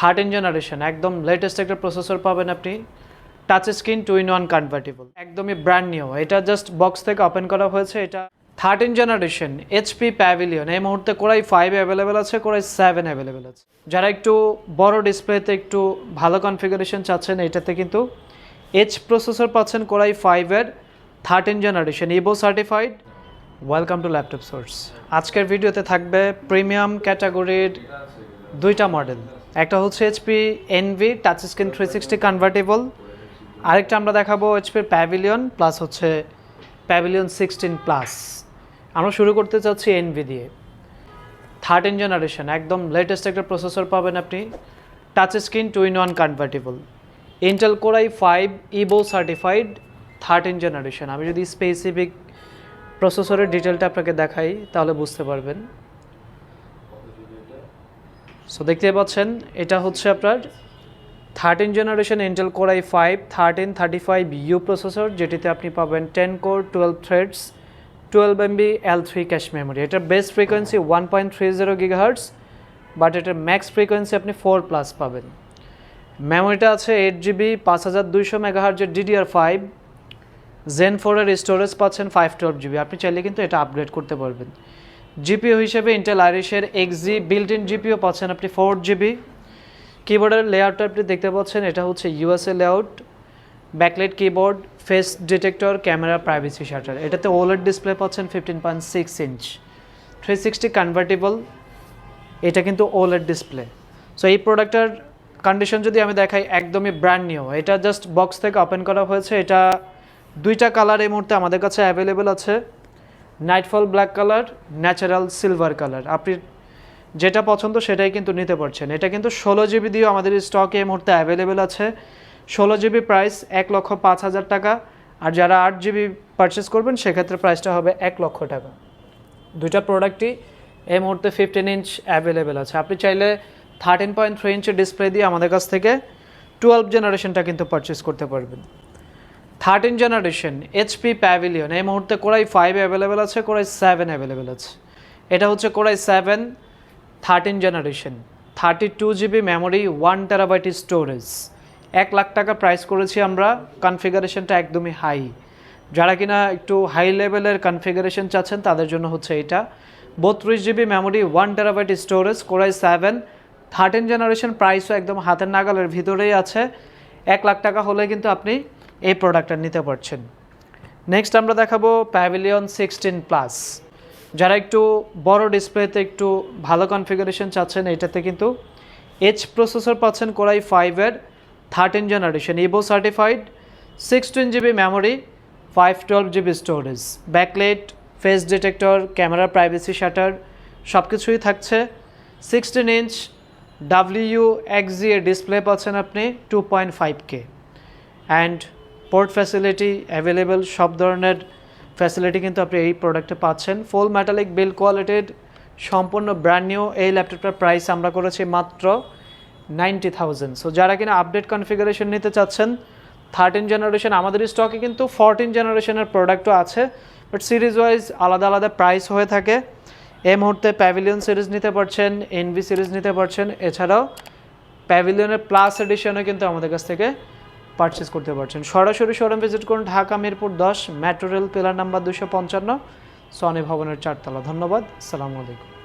Thirteen generation, একদম latest একটা processor পাবেন আপনি touch screen two in one convertible একদমই ব্র্যান্ড নিউ এটা জাস্ট বক্স থেকে ওপেন করা হয়েছে, এটা থার্টিন জেনারেশন এইচপি প্যাভিলিয়ন এই মুহূর্তে কোরাই ফাইভ অ্যাভেলেবেল আছে, কোরাই সেভেন অ্যাভেলেবেল আছে। যারা একটু বড় ডিসপ্লেতে একটু ভালো কনফিগারেশন চাচ্ছেন, এটাতে কিন্তু এইচ প্রসেসর পাচ্ছেন কোরাই ফাইভের thirteen generation evo certified welcome to laptop source আজকের ভিডিওতে থাকবে প্রিমিয়াম ক্যাটাগরির দুইটা মডেল একটা হচ্ছে HP Envy touch screen three sixty convertible আরেকটা আমরা দেখাবো এইচপির প্যাভিলিয়ন প্লাস হচ্ছে প্যাভিলিয়ন সিক্সটিন প্লাস আমরা শুরু করতে চাচ্ছি এনভি দিয়ে। থার্টিন জেনারেশন একদম লেটেস্ট একটা প্রসেসর পাবেন আপনি। Touch screen two in one convertible Intel core i five evo certified thirteen generation আমি যদি স্পেসিফিক প্রসেসরের ডিটেলটা আপনাকে দেখাই, তাহলে বুঝতে পারবেন। সো দেখতে পাচ্ছেন, এটা হচ্ছে আপনার thirteen generation Intel core i five thirteen thirty five U processor যেটিতে আপনি পাবেন ten core twelve threads twelve MB L three cache memory এটার best frequency one point three zero gigahertz but এটার ম্যাক্স ফ্রিকোয়েন্সি আপনি four plus পাবেন। মেমোরিটা আছে eight GB পাঁচ হাজার দুইশো মেগাহার্জের ডিডিআর ফাইভ জেন ফোরের স্টোরেজ পাচ্ছেন ফাইভ টুয়েলভ জিবি আপনি চাইলে কিন্তু এটা আপগ্রেড করতে পারবেন। জিপিও হিসেবে Intel আইরিশের XG built in GPU পাচ্ছেন আপনি ফোর জিবি কিবোর্ডের লেআউটটা আপনি দেখতে পাচ্ছেন, এটা হচ্ছে USA layout backlight keyboard face detector camera privacy shutter এটাতে ওলেড ডিসপ্লে পাচ্ছেন fifteen point six inch three sixty convertible এটা কিন্তু ওলেড ডিসপ্লে সো এই প্রোডাক্টটার কন্ডিশন যদি আমি দেখাই, একদমই ব্র্যান্ড নিউ এটা জাস্ট বক্স থেকে ওপেন করা হয়েছে। এটা দুইটা কালার এই মুহূর্তে আমাদের কাছে অ্যাভেলেবেল আছে। Nightfall black colour natural silver colour আপনি যেটা পছন্দ সেটাই কিন্তু নিতে পারছেন। এটা কিন্তু ষোলো জিবি দিয়েও আমাদের স্টকে এই মুহূর্তে অ্যাভেলেবেল আছে। ষোলো জিবি প্রাইস এক লক্ষ পাঁচ হাজার টাকা। আর যারা আট জিবি পারচেস করবেন, সেক্ষেত্রে প্রাইসটা হবে এক লক্ষ টাকা। দুইটা প্রোডাক্টই এই মুহূর্তে ফিফটিন ইঞ্চ অ্যাভেলেবেল আছে। আপনি চাইলে থার্টিন পয়েন্ট থ্রি ইঞ্চের ডিসপ্লে দিয়ে আমাদের কাছ থেকে টুয়েলভ জেনারেশনটা কিন্তু পারচেস করতে পারবেন। থার্টিন জেনারেশন, এইচপি প্যাভিলিয়ন, এই মুহূর্তে কোরাই ফাইভ অ্যাভেলেবেল আছে, কোরাই সেভেন অ্যাভেলেবেল আছে। এটা হচ্ছে core i seven thirteen generation thirty two GB memory one terabyte storage এক লাখ টাকা প্রাইস করেছি আমরা কনফিগারেশনটা একদমই হাই যারা কিনা একটু হাই লেভেলের কনফিগারেশন চাচ্ছেন, তাদের জন্য হচ্ছে এটা। বত্রিশ GB memory one terabyte storage core i seven thirteen generation প্রাইসও একদম হাতের নাগালের ভিতরেই আছে। এক লাখ টাকা হলে কিন্তু আপনি এই প্রোডাক্টটা নিতে পারছেন। নেক্সট আমরা দেখাবো প্যাভিলিয়ন সিক্সটিন প্লাস যারা একটু বড় ডিসপ্লেতে একটু ভালো কনফিগারেশন চাচ্ছেন, এটাতে কিন্তু এইচ প্রসেসর পাচ্ছেন কোরাই ফাইভের thirteen generation Evo certified sixteen GB memory five twelve GB storage backlit face detector camera privacy shutter সব কিছুই থাকছে। সিক্সটিন ইঞ্চ ডাব্লিউ এক্সজি এর ডিসপ্লে পাচ্ছেন আপনি two point five K and port facility available সব ধরনের facility কিন্তু আপনি এই প্রোডাক্টে পাচ্ছেন। ফুল মেটালিক বিল কোয়ালিটির সম্পূর্ণ ব্র্যান্ড নিউ এই ল্যাপটপটার প্রাইস আমরা করেছি মাত্র নাইনটি থাউজেন্ড সো যারা কিনা আপডেট কনফিগারেশন নিতে চাচ্ছেন থার্টিন জেনারেশন আমাদের স্টকে কিন্তু ফোরটিন জেনারেশনের প্রোডাক্টও আছে। বাট সিরিজ ওয়াইজ আলাদা আলাদা প্রাইস হয়ে থাকে। এই মুহূর্তে প্যাভিলিয়ন সিরিজ নিতে পারছেন এনভি সিরিজ নিতে পারছেন। এছাড়াও প্যাভিলিয়নের প্লাস এডিশনও কিন্তু আমাদের কাছ থেকে পারচেস করতে পারছেন। সরাসরি শোরুম ভিজিট করুন ঢাকা মিরপুর দশ মেট্রো রেল পিলার নাম্বার দুশো পঞ্চান্ন সনি ভবনের চারতলা। ধন্যবাদ সালামু আলাইকুম।